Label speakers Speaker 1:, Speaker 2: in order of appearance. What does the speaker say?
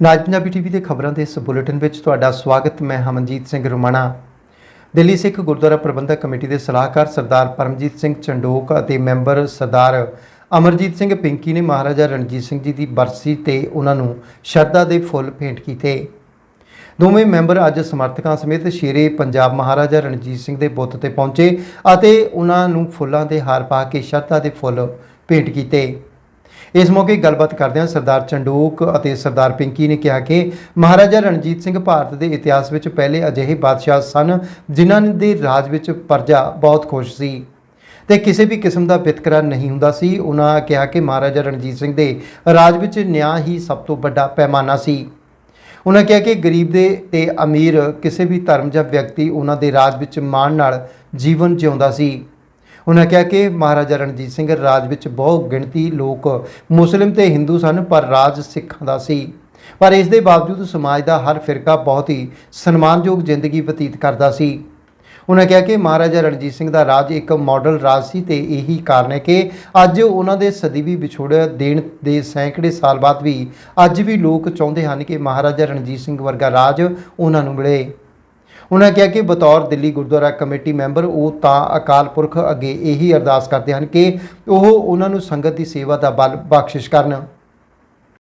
Speaker 1: ਨਾਜ Punjabi TV ਦੇ ਖਬਰਾਂ ਦੇ ਇਸ ਬੁਲੇਟਿਨ ਵਿੱਚ ਤੁਹਾਡਾ ਸਵਾਗਤ, ਮੈਂ ਹਮਨਜੀਤ ਸਿੰਘ ਰੁਮਾਣਾ। ਦਿੱਲੀ ਸਿੱਖ ਗੁਰਦੁਆਰਾ ਪ੍ਰਬੰਧਕ ਕਮੇਟੀ ਦੇ ਸਲਾਹਕਾਰ ਸਰਦਾਰ ਪਰਮਜੀਤ ਸਿੰਘ ਚੰਡੋਕ ਅਤੇ ਮੈਂਬਰ ਸਰਦਾਰ ਅਮਰਜੀਤ ਸਿੰਘ ਪਿੰਕੀ ਨੇ ਮਹਾਰਾਜਾ ਰਣਜੀਤ ਸਿੰਘ ਜੀ ਦੀ ਬਰਸੀ ਤੇ ਉਹਨਾਂ ਨੂੰ ਸ਼ਰਧਾ ਦੇ ਫੁੱਲ ਭੇਂਟ ਕੀਤੇ। ਦੋਵੇਂ ਮੈਂਬਰ ਅੱਜ ਸਮਰਥਕਾਂ ਸਮੇਤ ਸ਼ੇਰੇ ਪੰਜਾਬ ਮਹਾਰਾਜਾ ਰਣਜੀਤ ਸਿੰਘ ਦੇ ਬੁੱਤ ਤੇ ਪਹੁੰਚੇ ਅਤੇ ਉਹਨਾਂ ਨੂੰ ਫੁੱਲਾਂ ਦੇ ਹਾਰ ਪਾ ਕੇ ਸ਼ਰਧਾ ਦੇ ਫੁੱਲ ਭੇਂਟ ਕੀਤੇ। ਇਸ ਮੌਕੇ ਗੱਲਬਾਤ ਕਰਦਿਆਂ ਸਰਦਾਰ ਚੰਡੂਕ ਅਤੇ ਸਰਦਾਰ ਪਿੰਕੀ ਨੇ ਕਿਹਾ ਕਿ ਮਹਾਰਾਜਾ ਰਣਜੀਤ ਸਿੰਘ ਭਾਰਤ ਦੇ ਇਤਿਹਾਸ ਵਿੱਚ ਪਹਿਲੇ ਅਜਿਹੇ ਬਾਦਸ਼ਾਹ ਸਨ ਜਿਨ੍ਹਾਂ ਦੇ ਰਾਜ ਵਿੱਚ ਪਰਜਾ ਬਹੁਤ ਖੁਸ਼ ਸੀ। ਤੇ ਕਿਸੇ ਵੀ ਕਿਸਮ ਦਾ ਵਿਤਕਰਾ ਨਹੀਂ ਹੁੰਦਾ ਸੀ। ਉਹਨਾਂ ਕਿਹਾ ਕਿ ਮਹਾਰਾਜਾ ਰਣਜੀਤ ਸਿੰਘ ਦੇ ਰਾਜ ਵਿੱਚ ਨਿਆਂ ਹੀ ਸਭ ਤੋਂ ਵੱਡਾ ਪੈਮਾਨਾ ਸੀ। ਉਹਨਾਂ ਕਿਹਾ ਕਿ ਗਰੀਬ ਦੇ ਤੇ ਅਮੀਰ ਕਿਸੇ ਵੀ ਧਰਮ ਜਾਂ ਵਿਅਕਤੀ ਉਹਨਾਂ ਦੇ ਰਾਜ ਵਿੱਚ ਮਾਣ ਨਾਲ ਜੀਵਨ ਜਿਉਂਦਾ ਸੀ। ਉਹਨਾਂ ਕਿਹਾ ਕਿ ਮਹਾਰਾਜਾ ਰਣਜੀਤ ਸਿੰਘ ਰਾਜ ਵਿੱਚ ਬਹੁ ਗਿਣਤੀ ਲੋਕ ਮੁਸਲਿਮ ਤੇ ਹਿੰਦੂ ਸਨ, ਪਰ ਰਾਜ ਸਿੱਖਾਂ ਦਾ ਸੀ। ਪਰ ਇਸ ਦੇ ਬਾਵਜੂਦ ਸਮਾਜ ਦਾ ਹਰ ਫਿਰਕਾ ਬਹੁਤ ਹੀ ਸਨਮਾਨਯੋਗ ਜ਼ਿੰਦਗੀ ਬਤੀਤ ਕਰਦਾ ਸੀ। ਉਹਨਾਂ ਕਿਹਾ ਕਿ ਮਹਾਰਾਜਾ ਰਣਜੀਤ ਸਿੰਘ ਦਾ ਰਾਜ ਇੱਕ ਮਾਡਲ ਰਾਜ ਸੀ ਤੇ ਇਹੀ ਕਾਰਨ ਹੈ ਕਿ ਅੱਜ ਉਹਨਾਂ ਦੇ ਸਦੀਵੀ ਵਿਛੋੜਿਆ ਦੇਣ ਦੇ ਸੈਂਕੜੇ ਸਾਲ ਬਾਅਦ ਵੀ ਅੱਜ ਵੀ ਲੋਕ ਚਾਹੁੰਦੇ ਹਨ ਕਿ ਮਹਾਰਾਜਾ ਰਣਜੀਤ ਸਿੰਘ ਵਰਗਾ ਰਾਜ ਉਹਨਾਂ ਨੂੰ ਮਿਲੇ। ਉਹਨਾਂ ਕਿਹਾ ਕਿ ਬਤੌਰ ਦਿੱਲੀ ਗੁਰਦੁਆਰਾ ਕਮੇਟੀ ਮੈਂਬਰ ਉਹ ਤਾਂ ਅਕਾਲ ਪੁਰਖ ਅੱਗੇ ਇਹੀ ਅਰਦਾਸ ਕਰਦੇ ਹਨ ਕਿ ਉਹ ਉਹਨਾਂ ਨੂੰ ਸੰਗਤ ਦੀ ਸੇਵਾ ਦਾ ਬਲ ਬਖਸ਼ਿਸ਼ ਕਰਨ।